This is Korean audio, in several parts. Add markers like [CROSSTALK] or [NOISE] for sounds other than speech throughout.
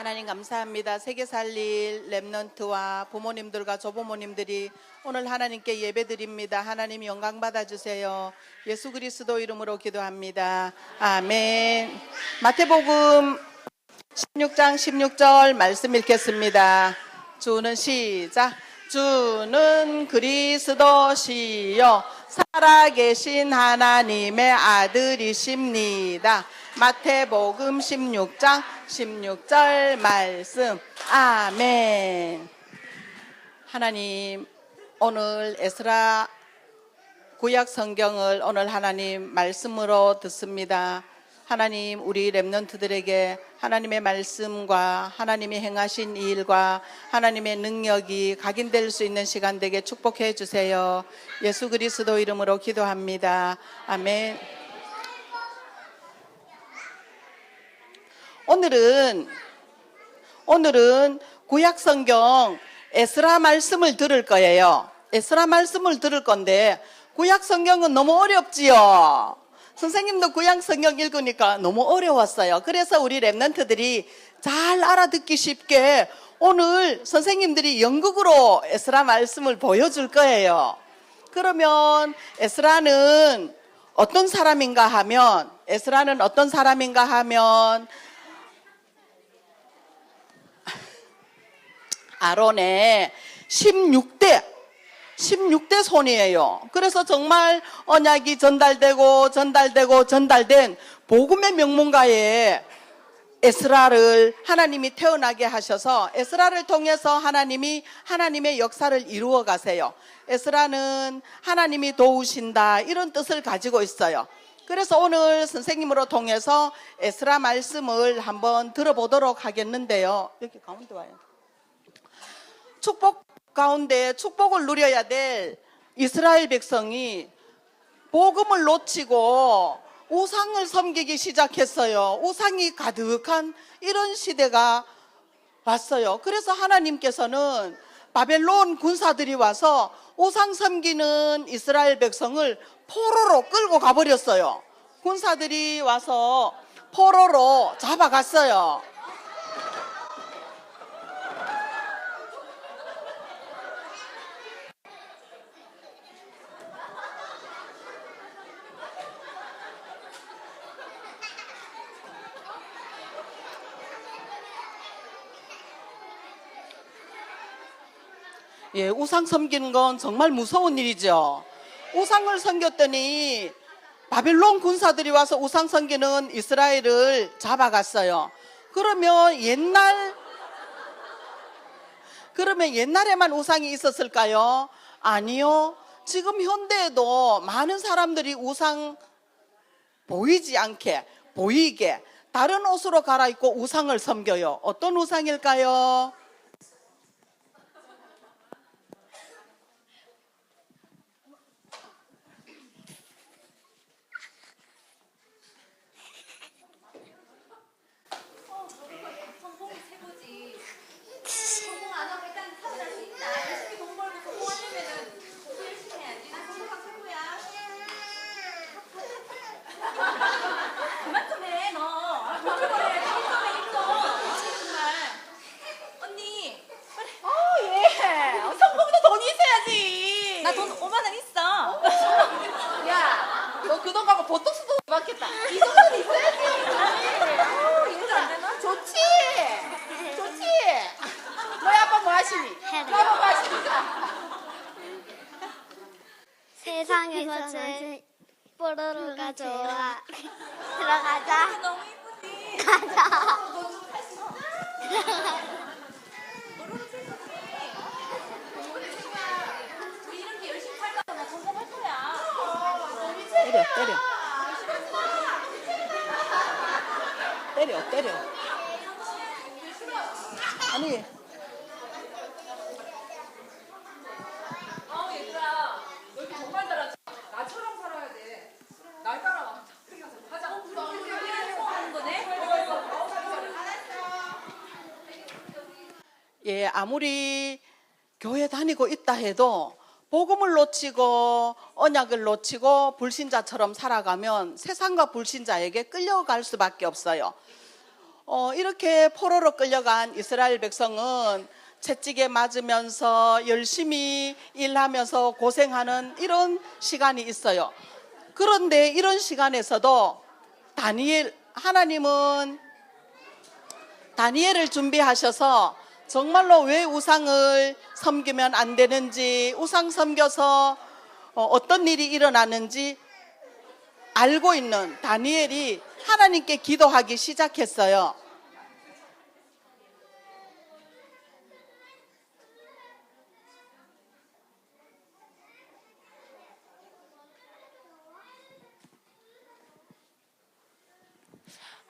하나님 감사합니다. 세계 살릴 랩넌트와 부모님들과 조부모님들이 오늘 하나님께 예배드립니다. 하나님 영광 받아주세요. 예수 그리스도 이름으로 기도합니다. 아멘. 마태복음 16장 16절 말씀 읽겠습니다. 주는 시작. 주는 그리스도시요 살아계신 하나님의 아들이십니다. 마태복음 16장 16절 말씀. 아멘. 하나님 오늘 에스라 구약 성경을 오늘 하나님 말씀으로 듣습니다. 하나님 우리 렘넌트들에게 하나님의 말씀과 하나님이 행하신 일과 하나님의 능력이 각인될 수 있는 시간 되게 축복해 주세요. 예수 그리스도 이름으로 기도합니다. 아멘. 오늘은 오늘은 구약 성경 에스라 말씀을 들을 거예요. 에스라 말씀을 들을 건데 구약 성경은 너무 어렵지요. 선생님도 구약 성경 읽으니까 너무 어려웠어요. 그래서 우리 랩런트들이 잘 알아듣기 쉽게 오늘 선생님들이 연극으로 에스라 말씀을 보여줄 거예요. 그러면 에스라는 어떤 사람인가 하면 에스라는 어떤 사람인가 하면 아론의 16대 16대 손이에요. 그래서 정말 언약이 전달되고 전달되고 전달된 복음의 명문가에 에스라를 하나님이 태어나게 하셔서 에스라를 통해서 하나님이 하나님의 역사를 이루어 가세요. 에스라는 하나님이 도우신다 이런 뜻을 가지고 있어요. 그래서 오늘 선생님으로 통해서 에스라 말씀을 한번 들어보도록 하겠는데요. 여기 가운데 와요. 축복 가운데 축복을 누려야 될 이스라엘 백성이 복음을 놓치고 우상을 섬기기 시작했어요. 우상이 가득한 이런 시대가 왔어요. 그래서 하나님께서는 바벨론 군사들이 와서 우상 섬기는 이스라엘 백성을 포로로 끌고 가버렸어요. 군사들이 와서 포로로 잡아갔어요. 예, 우상 섬기는 건 정말 무서운 일이죠. 우상을 섬겼더니 바빌론 군사들이 와서 우상 섬기는 이스라엘을 잡아갔어요. 그러면 옛날 그러면 옛날에만 우상이 있었을까요? 아니요. 지금 현대에도 많은 사람들이 우상 보이지 않게 보이게 다른 옷으로 갈아입고 우상을 섬겨요. 어떤 우상일까요? 성공이 최고지. 성공 안 하고 일단 살아날 수 있다. 열심히 공부하고 성공하려면은 공부 열심히 해야지. 나 성공한 최고야. 그만 좀 해, 너. 공부 해. 일점에 일점. 정말. 언니. 어, 예. 성공도 돈이 있어야지. 나 돈 5만 원 있어. 야, 너 그 돈 갖고 보톡스도 맞겠다. 이 정도는 있어야지. 어, 얘들아. 좋지. 좋지. 너희 뭐뭐 하시니? 세상에서 제일 뽀로로가 좋아. [LAUGHS] 들어가자. 너무 이쁘지? 가자. 열심히 거야. 때려, 때려. 때려, 때려. 아니, 어, 얘들아. 너 이렇게 정말 잘하지? 나처럼 살아야 돼. 날 따라와. 가자. 하는 거네? 예, 아무리 교회 다니고 있다 해도 복음을 놓치고 언약을 놓치고 불신자처럼 살아가면 세상과 불신자에게 끌려갈 수밖에 없어요. 어, 이렇게 포로로 끌려간 이스라엘 백성은 채찍에 맞으면서 열심히 일하면서 고생하는 이런 시간이 있어요. 그런데 이런 시간에서도 다니엘 하나님은 다니엘을 준비하셔서 정말로 왜 우상을 섬기면 안 되는지 우상 섬겨서 어, 어떤 일이 일어나는지 알고 있는 다니엘이 하나님께 기도하기 시작했어요.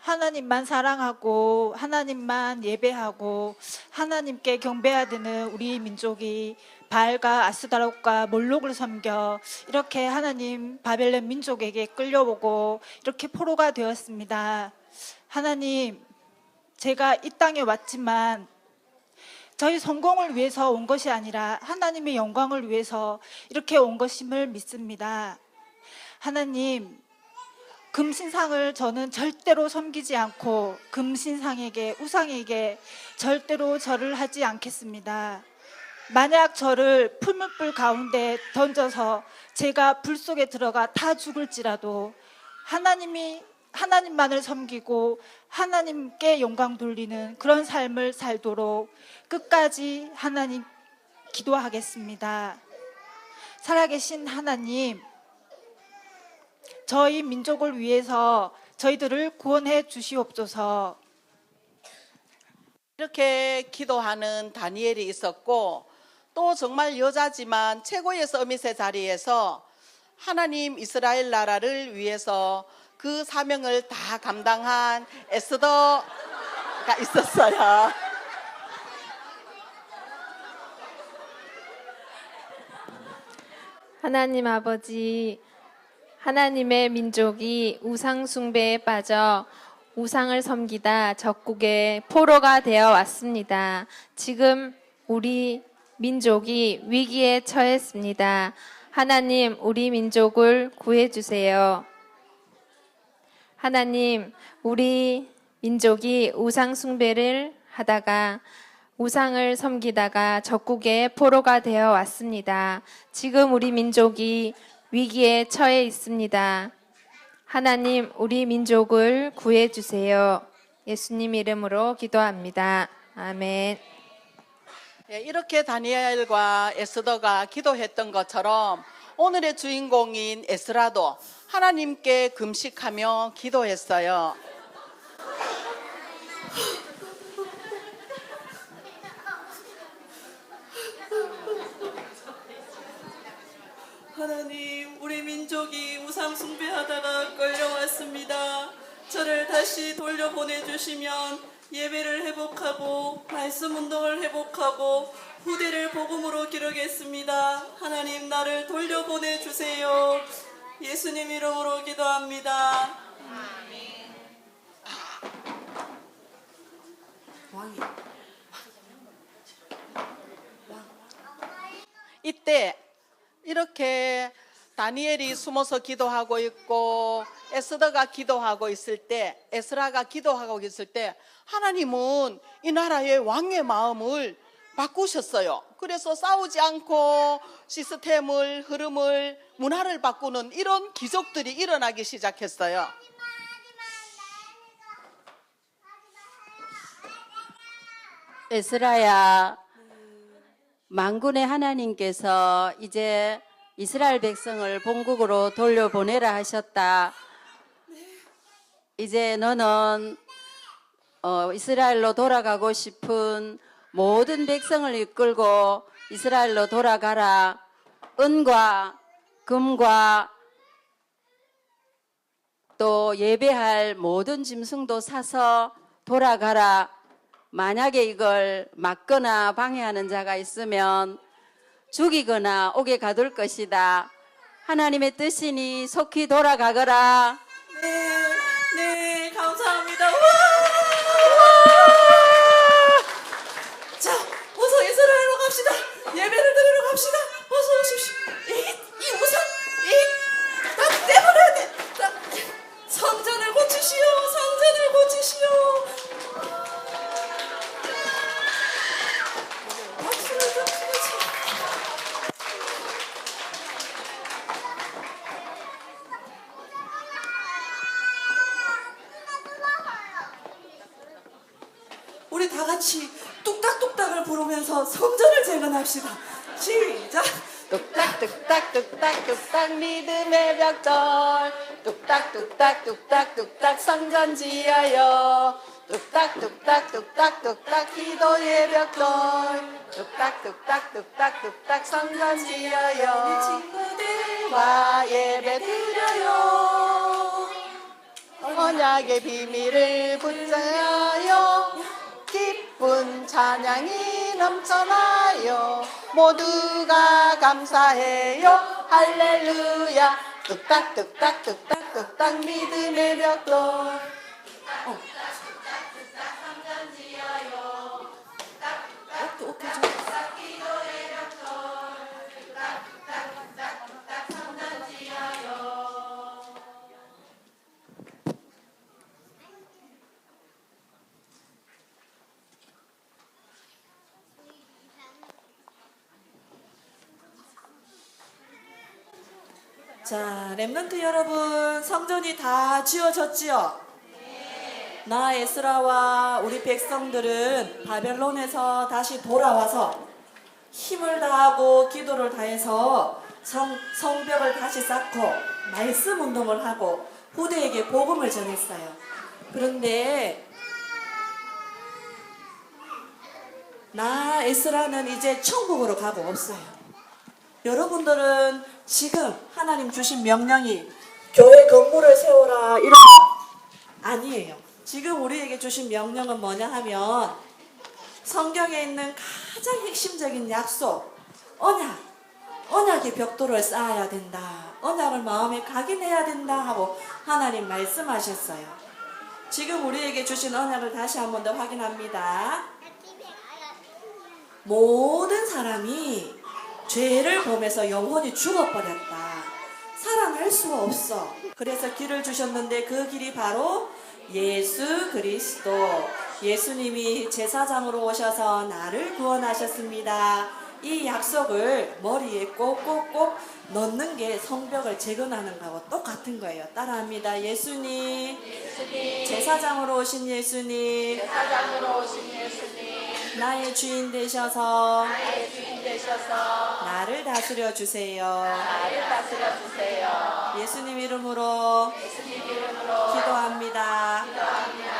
하나님만 사랑하고 하나님만 예배하고 하나님께 경배해야 되는 우리 민족이 바알과 아스다롯과 몰록을 섬겨 이렇게 하나님 바벨론 민족에게 끌려오고 이렇게 포로가 되었습니다. 하나님 제가 이 땅에 왔지만 저희 성공을 위해서 온 것이 아니라 하나님의 영광을 위해서 이렇게 온 것임을 믿습니다. 하나님 금신상을 저는 절대로 섬기지 않고 금신상에게 우상에게 절대로 절을 하지 않겠습니다. 만약 저를 풀무불 가운데 던져서 제가 불 속에 들어가 다 죽을지라도 하나님이 하나님만을 섬기고 하나님께 영광 돌리는 그런 삶을 살도록 끝까지 하나님 기도하겠습니다. 살아계신 하나님 저희 민족을 위해서 저희들을 구원해 주시옵소서. 이렇게 기도하는 다니엘이 있었고 또 정말 여자지만 최고의 서밋의 자리에서 하나님 이스라엘 나라를 위해서 그 사명을 다 감당한 에스더가 있었어요. 하나님 아버지, 하나님의 민족이 우상 숭배에 빠져 우상을 섬기다 적국의 포로가 되어 왔습니다. 지금 우리 민족이 위기에 처했습니다. 하나님, 우리 민족을 구해 주세요. 하나님, 우리 민족이 우상 숭배를 하다가 우상을 섬기다가 적국의 포로가 되어 왔습니다. 지금 우리 민족이 위기에 처해 있습니다. 하나님, 우리 민족을 구해 주세요. 예수님 이름으로 기도합니다. 아멘. 예, 이렇게 다니엘과 에스더가 기도했던 것처럼 오늘의 주인공인 에스라도 하나님께 금식하며 기도했어요. 하나님, 우리 민족이 우상 숭배하다가 끌려왔습니다. 저를 다시 돌려 보내 주시면 예배를 회복하고 말씀 운동을 회복하고 후대를 복음으로 기르겠습니다. 하나님 나를 돌려 보내 주세요. 예수님 이름으로 기도합니다. 이때 이렇게 다니엘이 숨어서 기도하고 있고 에스더가 기도하고 있을 때 에스라가 기도하고 있을 때 하나님은 이 나라의 왕의 마음을 바꾸셨어요. 그래서 싸우지 않고 시스템을 흐름을 문화를 바꾸는 이런 기적들이 일어나기 시작했어요. 에스라야 만군의 하나님께서 이제 이스라엘 백성을 본국으로 돌려보내라 하셨다. 이제 너는 어, 이스라엘로 돌아가고 싶은 모든 백성을 이끌고 이스라엘로 돌아가라. 은과 금과 또 예배할 모든 짐승도 사서 돌아가라. 만약에 이걸 막거나 방해하는 자가 있으면 죽이거나 옥에 가둘 것이다. 하나님의 뜻이니 속히 돌아가거라. 네, 네, 같이 뚝딱뚝딱을 부르면서 성전을 재건합시다. 시작. 뚝딱 뚝딱 뚝딱 뚝딱 믿음의 벽돌. 뚝딱 뚝딱 뚝딱 뚝딱 성전 지어요. 뚝딱 뚝딱 뚝딱 뚝딱 기도의 벽돌. 뚝딱 뚝딱 뚝딱 뚝딱 성전 지어요. 친구들과 예배 드려요. 언약의 비밀을 붙잡아요 찬양이 넘쳐나요. 모두가 감사해요. 할렐루야. 뚝딱 뚝딱 뚝딱 뚝딱 믿음의 벽돌. 오케이, 오케이, 좋아. 자, 랩런트 여러분, 성전이 다 지어졌지요? 나 에스라와 우리 백성들은 바벨론에서 다시 돌아와서 힘을 다하고 기도를 다해서 성, 성벽을 다시 쌓고 말씀 운동을 하고 후대에게 복음을 전했어요. 그런데 나 에스라는 이제 천국으로 가고 없어요. 여러분들은 지금 하나님 주신 명령이 교회 건물을 세워라 이런 거 아니에요. 지금 우리에게 주신 명령은 뭐냐 하면 성경에 있는 가장 핵심적인 약속, 언약, 언약의 벽돌을 쌓아야 된다. 언약을 마음에 각인해야 된다 하고 하나님 말씀하셨어요. 지금 우리에게 주신 언약을 다시 한 번 더 확인합니다. 모든 사람이 죄를 범해서 영혼이 죽어버렸다. 살아날 수가 없어. 그래서 길을 주셨는데 그 길이 바로 예수 그리스도. 예수님이 제사장으로 오셔서 나를 구원하셨습니다. 이 약속을 머리에 꼭꼭꼭 넣는 게 성벽을 재건하는 거하고 똑같은 거예요. 따라합니다. 예수님, 제사장으로 오신 예수님, 사장으로 오신 예수님 나의 주인 되셔서 나의 주인 되셔서 나를 다스려 주세요. 나를 다스려 주세요 예수님 이름으로 예수님 이름으로 기도합니다. 아멘.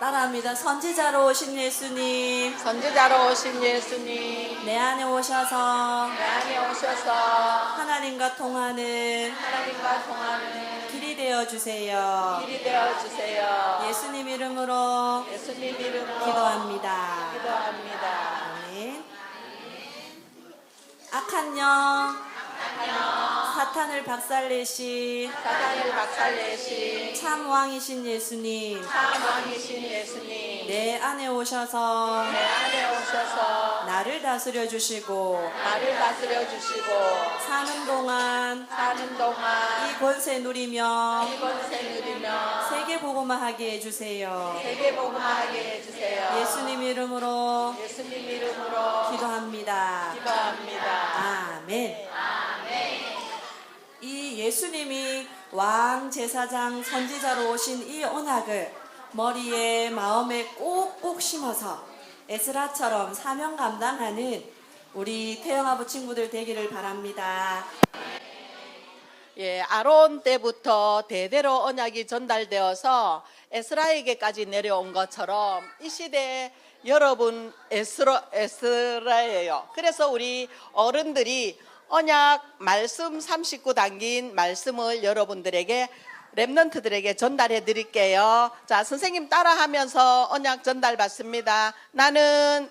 따라합니다. 선지자로 오신 예수님, 선지자로 오신 예수님 내 안에 오셔서 내 안에 오셔서 하나님과 통하는 하나님과 통하는 길이 되어 주세요. 길이 되어 주세요 예수님 이름으로 예수님 사탄을 박살내신 사단을 박살내신 참 왕이신 예수님, 참 왕이신 예수님. 내 안에 오셔서 내 안에 오셔서 나를 다스려 주시고 나를 다스려 주시고 사는 동안 사는 동안 이 권세 누리며 이곳에 누리며 세계 복음화 하게 해주세요. 세계 복음하게 해주세요 예수님이 왕 제사장 선지자로 오신 이 언약을 머리에 마음에 꼭꼭 심어서 에스라처럼 사명 감당하는 우리 태영아부 친구들 되기를 바랍니다. 예, 아론 때부터 대대로 언약이 전달되어서 에스라에게까지 내려온 것처럼 이 시대에 여러분 에스라, 에스라예요. 그래서 우리 어른들이 언약 말씀 39 담긴 말씀을 여러분들에게 랩런트들에게 전달해 드릴게요. 자, 선생님 따라하면서 언약 전달 받습니다. 나는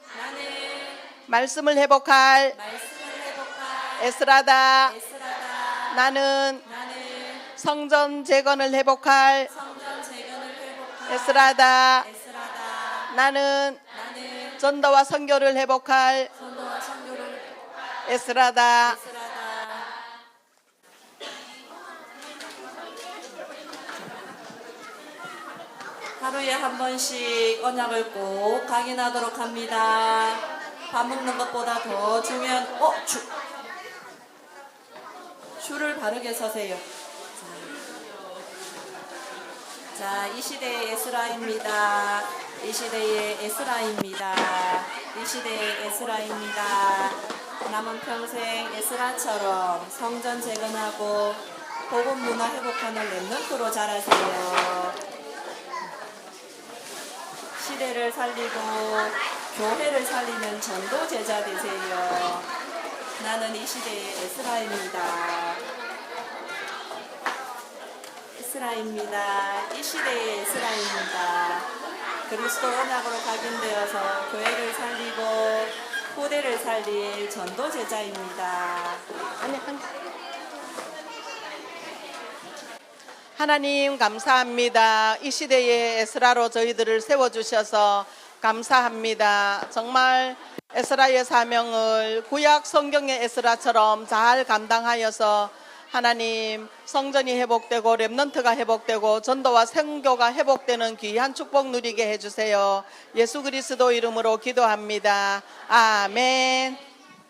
말씀을 회복할 회복할 에스라다. 에스라다. 나는 나는 성전 재건을 회복할 회복할 에스라다. 에스라다. 나는 나는 전도와 선교를 회복할 선교를 에스라다. 에스라다. 하루에 한 번씩 언약을 꼭 각인하도록 합니다. 밥 먹는 것보다 더 중요한 어 주. 줄을 바르게 서세요. 자. 자, 이 시대의 에스라입니다. 이 시대의 에스라입니다. 이 시대의 에스라입니다. 남은 평생 에스라처럼 성전 재건하고 복음 문화 회복하는 랩런트로 자라세요. 시대를 살리고 교회를 살리는 전도 제자 되세요. 나는 이 시대의 에스라입니다. 에스라입니다. 이 시대의 에스라입니다. 그리스도 언약으로 각인되어서 교회를 살리고 후대를 살릴 전도 제자입니다. 하나님 감사합니다. 이 시대의 에스라로 저희들을 세워주셔서 감사합니다. 정말 에스라의 사명을 구약 성경의 에스라처럼 잘 감당하여서 하나님 성전이 회복되고 렘넌트가 회복되고 전도와 생교가 회복되는 귀한 축복 누리게 해주세요. 예수 그리스도 이름으로 기도합니다. 아멘.